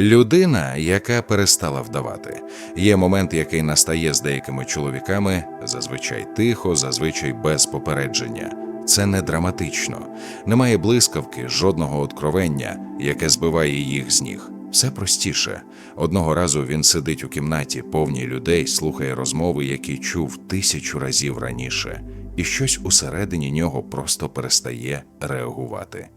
Людина, яка перестала вдавати. Є момент, який настає з деякими чоловіками, зазвичай тихо, зазвичай без попередження. Це не драматично, немає блискавки, жодного откровення, яке збиває їх з ніг. Все простіше. Одного разу він сидить у кімнаті, повній людей, слухає розмови, які чув тисячу разів раніше, і щось усередині нього просто перестає реагувати.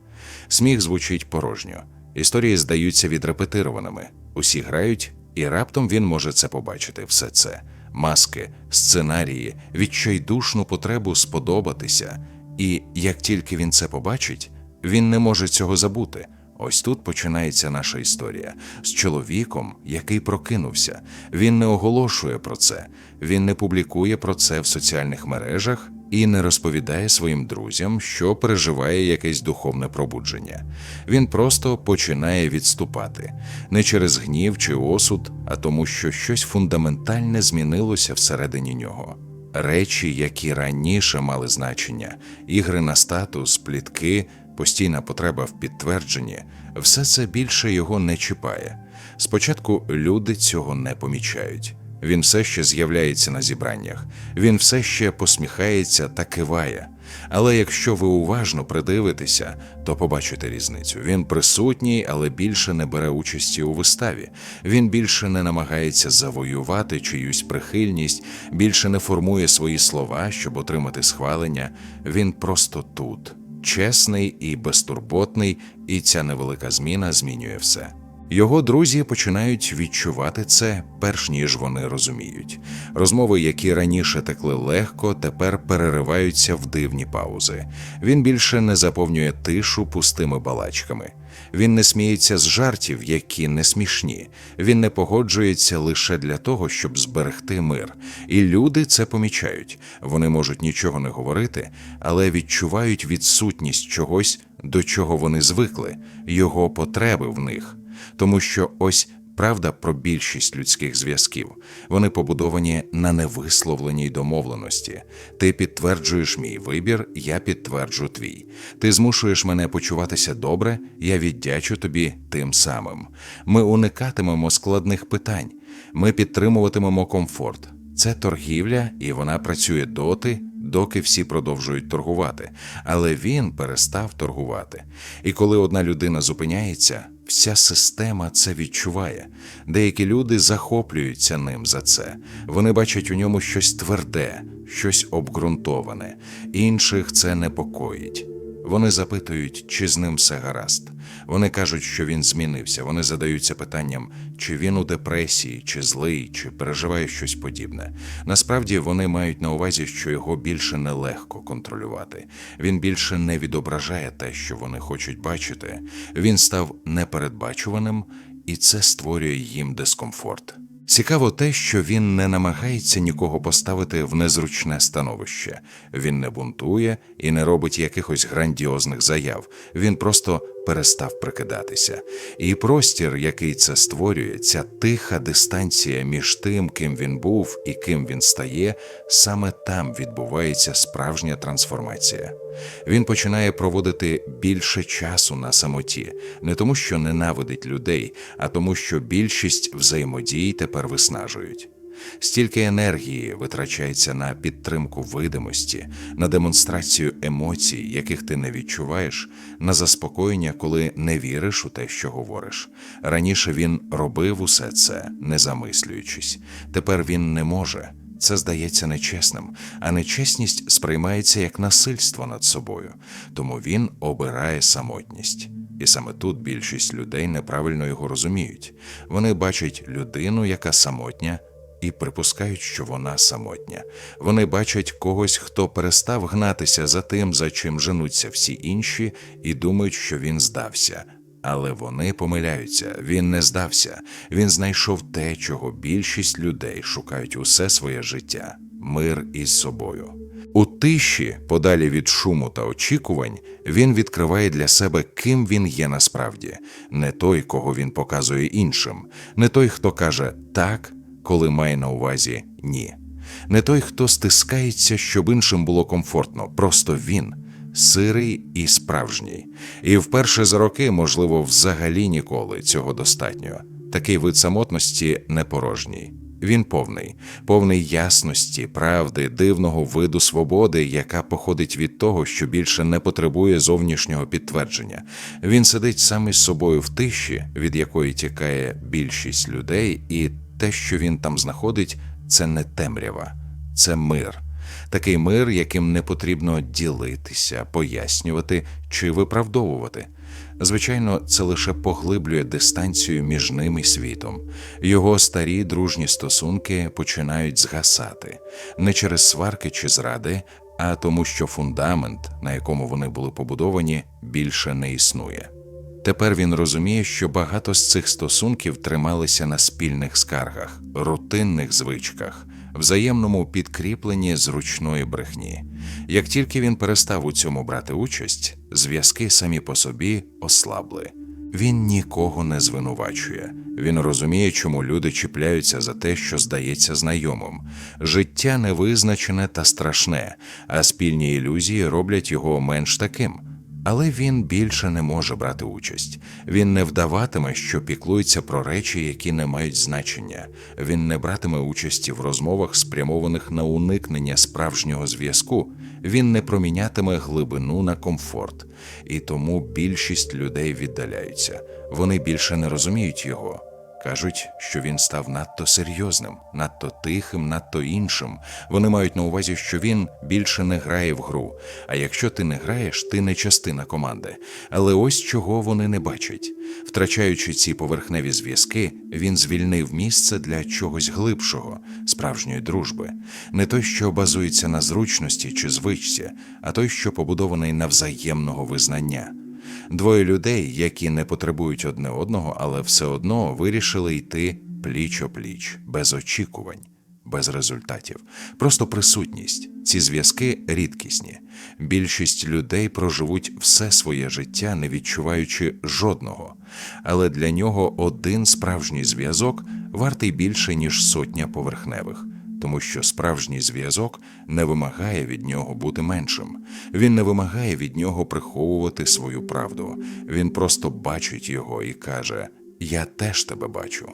Сміх звучить порожньо. Історії здаються відрепетированими. Усі грають, і раптом він може це побачити. Все це маски, сценарії, відчайдушну потребу сподобатися. І як тільки він це побачить, він не може цього забути. Ось тут починається наша історія з чоловіком, який прокинувся. Він не оголошує про це, він не публікує про це в соціальних мережах і не розповідає своїм друзям, що переживає якесь духовне пробудження. Він просто починає відступати не через гнів чи осуд, а тому, що щось фундаментальне змінилося всередині нього. Речі, які раніше мали значення, ігри на статус, плітки, постійна потреба в підтвердженні, все це більше його не чіпає. Спочатку люди цього не помічають. Він все ще з'являється на зібраннях, він все ще посміхається та киває. Але якщо ви уважно придивитеся, то побачите різницю. Він присутній, але більше не бере участі у виставі. Він більше не намагається завоювати чиюсь прихильність, більше не формує свої слова, щоб отримати схвалення. Він просто тут, чесний і безтурботний, і ця невелика зміна змінює все. Його друзі починають відчувати це, перш ніж вони розуміють. Розмови, які раніше текли легко, тепер перериваються в дивні паузи. Він більше не заповнює тишу пустими балачками. Він не сміється з жартів, які не смішні. Він не погоджується лише для того, щоб зберегти мир. І люди це помічають. Вони можуть нічого не говорити, але відчувають відсутність чогось, до чого вони звикли, його потреби в них тому що ось правда про більшість людських зв'язків. Вони побудовані на невисловленій домовленості. Ти підтверджуєш мій вибір, я підтверджу твій. Ти змушуєш мене почуватися добре, я віддячу тобі тим самим. Ми уникатимемо складних питань, ми підтримуватимемо комфорт. Це торгівля, і вона працює доти, доки всі продовжують торгувати. Але він перестав торгувати. І коли одна людина зупиняється, вся система це відчуває. Деякі люди захоплюються ним за це. Вони бачать у ньому щось тверде, щось обґрунтоване. Інших це непокоїть. Вони запитують, чи з ним все гаразд. Вони кажуть, що він змінився. Вони задаються питанням, чи він у депресії, чи злий, чи переживає щось подібне. Насправді вони мають на увазі, що його більше нелегко контролювати. Він більше не відображає те, що вони хочуть бачити. Він став непередбачуваним, і це створює їм дискомфорт. Цікаво те, що він не намагається нікого поставити в незручне становище. Він не бунтує і не робить якихось грандіозних заяв. Він просто перестав прикидатися. І простір, який це створює, ця тиха дистанція між тим, ким він був і ким він стає, саме там відбувається справжня трансформація. Він починає проводити більше часу на самоті, не тому, що ненавидить людей, а тому, що більшість взаємодій тепер виснажують. Стільки енергії витрачається на підтримку видимості, на демонстрацію емоцій, яких ти не відчуваєш, на заспокоєння, коли не віриш у те, що говориш. Раніше він робив усе це, не замислюючись. Тепер він не може. Це здається нечесним, а нечесність сприймається як насильство над собою, тому він обирає самотність. І саме тут більшість людей неправильно його розуміють. Вони бачать людину, яка самотня, і припускають, що вона самотня. Вони бачать когось, хто перестав гнатися за тим, за чим женуться всі інші, і думають, що він здався. Але вони помиляються, він не здався, він знайшов те, чого більшість людей шукають усе своє життя мир із собою. У тиші, подалі від шуму та очікувань, він відкриває для себе, ким він є насправді, не той, кого він показує іншим, не той, хто каже так, коли має на увазі ні, не той, хто стискається, щоб іншим було комфортно, просто він сирий і справжній. І вперше за роки, можливо, взагалі ніколи цього достатньо. Такий вид самотності не порожній. Він повний, повний ясності, правди, дивного виду свободи, яка походить від того, що більше не потребує зовнішнього підтвердження. Він сидить сам із собою в тиші, від якої тікає більшість людей, і те, що він там знаходить, це не темрява, це мир. Такий мир, яким не потрібно ділитися, пояснювати чи виправдовувати. Звичайно, це лише поглиблює дистанцію між ним і світом. Його старі дружні стосунки починають згасати не через сварки чи зради, а тому, що фундамент, на якому вони були побудовані, більше не існує. Тепер він розуміє, що багато з цих стосунків трималися на спільних скаргах, рутинних звичках, взаємному підкріпленні зручної брехні. Як тільки він перестав у цьому брати участь, зв'язки самі по собі ослабли. Він нікого не звинувачує. Він розуміє, чому люди чіпляються за те, що здається знайомим. Життя невизначене та страшне, а спільні ілюзії роблять його менш таким. Але він більше не може брати участь. Він не вдаватиме, що піклується про речі, які не мають значення. Він не братиме участі в розмовах, спрямованих на уникнення справжнього зв'язку. Він не промінятиме глибину на комфорт. І тому більшість людей віддаляються. Вони більше не розуміють його. Кажуть, що він став надто серйозним, надто тихим, надто іншим. Вони мають на увазі, що він більше не грає в гру. А якщо ти не граєш, ти не частина команди. Але ось чого вони не бачать. Втрачаючи ці поверхневі зв'язки, він звільнив місце для чогось глибшого, справжньої дружби, не той, що базується на зручності чи звичці, а той, що побудований на взаємного визнання. Двоє людей, які не потребують одне одного, але все одно вирішили йти пліч о пліч, без очікувань, без результатів. Просто присутність. Ці зв'язки рідкісні. Більшість людей проживуть все своє життя, не відчуваючи жодного. Але для нього один справжній зв'язок вартий більше, ніж сотня поверхневих тому що справжній зв'язок не вимагає від нього бути меншим. Він не вимагає від нього приховувати свою правду. Він просто бачить його і каже: Я теж тебе бачу.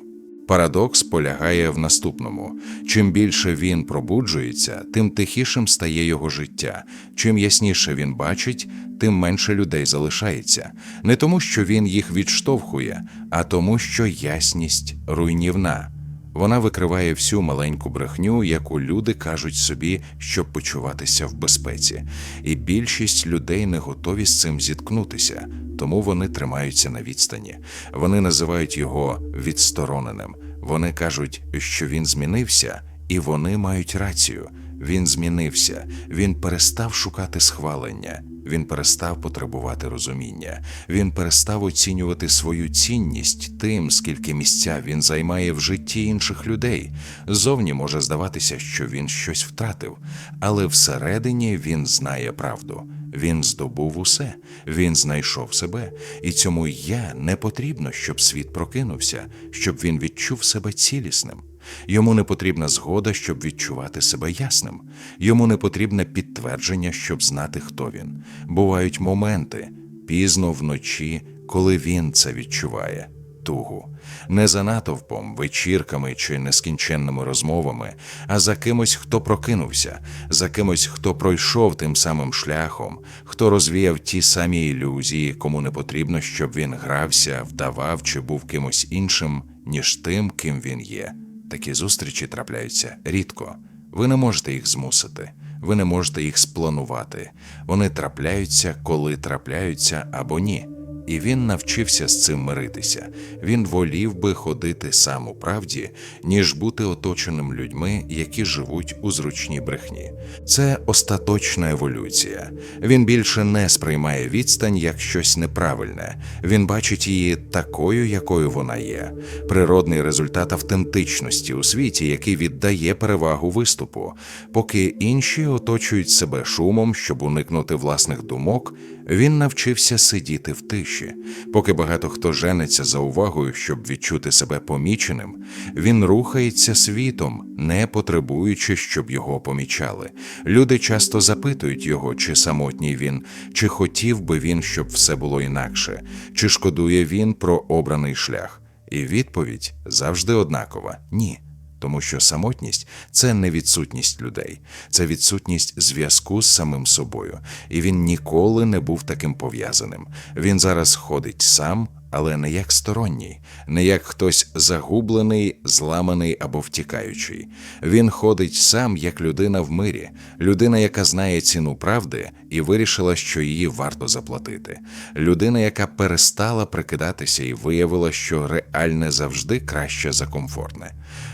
Парадокс полягає в наступному: чим більше він пробуджується, тим тихішим стає його життя. Чим ясніше він бачить, тим менше людей залишається, не тому, що він їх відштовхує, а тому, що ясність руйнівна. Вона викриває всю маленьку брехню, яку люди кажуть собі, щоб почуватися в безпеці, і більшість людей не готові з цим зіткнутися, тому вони тримаються на відстані. Вони називають його відстороненим. Вони кажуть, що він змінився, і вони мають рацію. Він змінився, він перестав шукати схвалення, він перестав потребувати розуміння, він перестав оцінювати свою цінність тим, скільки місця він займає в житті інших людей. Зовні може здаватися, що він щось втратив, але всередині він знає правду. Він здобув усе, він знайшов себе, і цьому я не потрібно, щоб світ прокинувся, щоб він відчув себе цілісним. Йому не потрібна згода, щоб відчувати себе ясним. Йому не потрібне підтвердження, щоб знати, хто він. Бувають моменти пізно вночі, коли він це відчуває. Тугу не за натовпом, вечірками чи нескінченними розмовами, а за кимось, хто прокинувся, за кимось, хто пройшов тим самим шляхом, хто розвіяв ті самі ілюзії, кому не потрібно, щоб він грався, вдавав чи був кимось іншим, ніж тим, ким він є. Такі зустрічі трапляються рідко. Ви не можете їх змусити, ви не можете їх спланувати. Вони трапляються, коли трапляються або ні і він навчився з цим миритися. Він волів би ходити сам у правді, ніж бути оточеним людьми, які живуть у зручній брехні. Це остаточна еволюція. Він більше не сприймає відстань як щось неправильне. Він бачить її такою, якою вона є. Природний результат автентичності у світі, який віддає перевагу виступу. Поки інші оточують себе шумом, щоб уникнути власних думок, Він навчився сидіти в тиші. Поки багато хто жениться за увагою, щоб відчути себе поміченим, він рухається світом, не потребуючи, щоб його помічали. Люди часто запитують його, чи самотній він, чи хотів би він, щоб все було інакше, чи шкодує він про обраний шлях. І відповідь завжди однакова ні. Тому що самотність це не відсутність людей, це відсутність зв'язку з самим собою, і він ніколи не був таким пов'язаним. Він зараз ходить сам, але не як сторонній, не як хтось загублений, зламаний або втікаючий. Він ходить сам як людина в мирі, людина, яка знає ціну правди і вирішила, що її варто заплатити. Людина, яка перестала прикидатися і виявила, що реальне завжди краще за комфортне.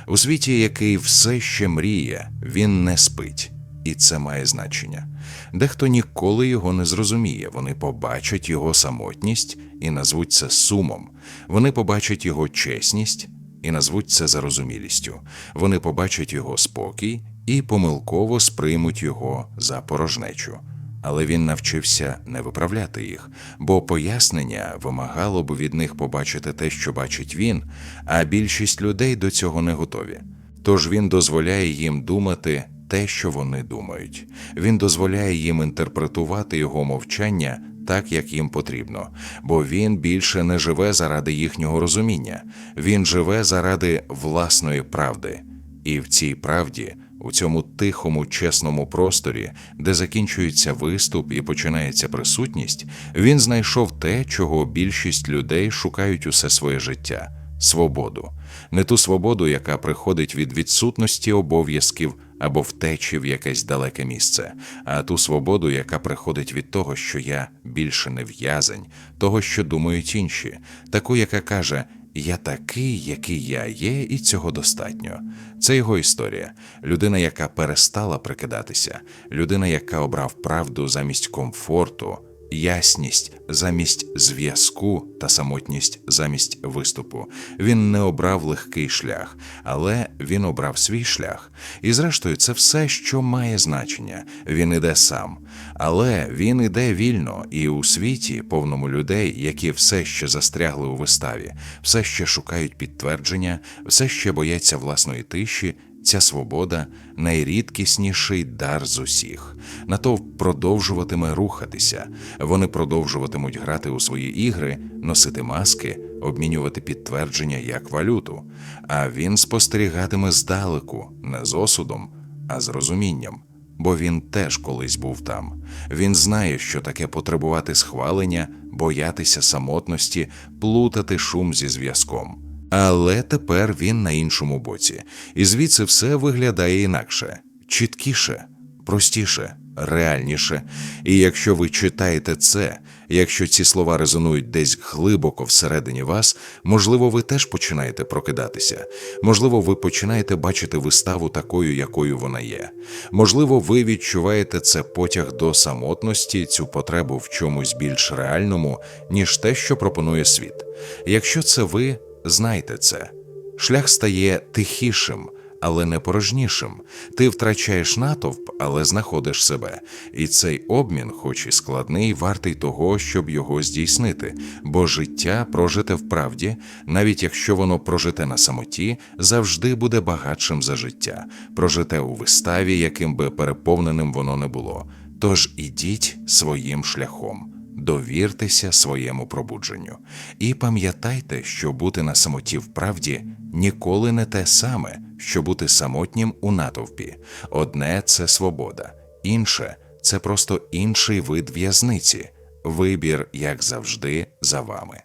У світі, який все ще мріє, він не спить. І це має значення. Дехто ніколи його не зрозуміє. Вони побачать його самотність і назвуть це сумом. Вони побачать його чесність і назвуть це зарозумілістю. Вони побачать його спокій і помилково сприймуть його за порожнечу. Але він навчився не виправляти їх, бо пояснення вимагало б від них побачити те, що бачить він, а більшість людей до цього не готові. Тож він дозволяє їм думати те, що вони думають. Він дозволяє їм інтерпретувати його мовчання так, як їм потрібно, бо він більше не живе заради їхнього розуміння, він живе заради власної правди. І в цій правді, у цьому тихому, чесному просторі, де закінчується виступ і починається присутність, він знайшов те, чого більшість людей шукають усе своє життя свободу, не ту свободу, яка приходить від відсутності обов'язків або втечі в якесь далеке місце, а ту свободу, яка приходить від того, що я більше не в'язень, того, що думають інші, таку, яка каже. Я такий, який я є, і цього достатньо. Це його історія. Людина, яка перестала прикидатися, людина, яка обрав правду замість комфорту, ясність замість зв'язку та самотність замість виступу. Він не обрав легкий шлях, але він обрав свій шлях. І, зрештою, це все, що має значення. Він іде сам. Але він іде вільно і у світі, повному людей, які все ще застрягли у виставі, все ще шукають підтвердження, все ще бояться власної тиші. Ця свобода найрідкісніший дар з усіх. Натовп продовжуватиме рухатися, вони продовжуватимуть грати у свої ігри, носити маски, обмінювати підтвердження як валюту, а він спостерігатиме здалеку, не з осудом, а з розумінням. Бо він теж колись був там. Він знає, що таке потребувати схвалення, боятися самотності, плутати шум зі зв'язком. Але тепер він на іншому боці, і звідси все виглядає інакше, чіткіше, простіше, реальніше. І якщо ви читаєте це, якщо ці слова резонують десь глибоко всередині вас, можливо, ви теж починаєте прокидатися. Можливо, ви починаєте бачити виставу такою, якою вона є. Можливо, ви відчуваєте це потяг до самотності, цю потребу в чомусь більш реальному, ніж те, що пропонує світ. Якщо це ви. Знайте це. Шлях стає тихішим, але не порожнішим. Ти втрачаєш натовп, але знаходиш себе. І цей обмін, хоч і складний, вартий того, щоб його здійснити, бо життя прожите в правді, навіть якщо воно прожите на самоті, завжди буде багатшим за життя, прожите у виставі, яким би переповненим воно не було. Тож ідіть своїм шляхом довіртеся своєму пробудженню і пам'ятайте, що бути на самоті в правді ніколи не те саме, що бути самотнім у натовпі. Одне це свобода, інше це просто інший вид в'язниці. Вибір, як завжди, за вами.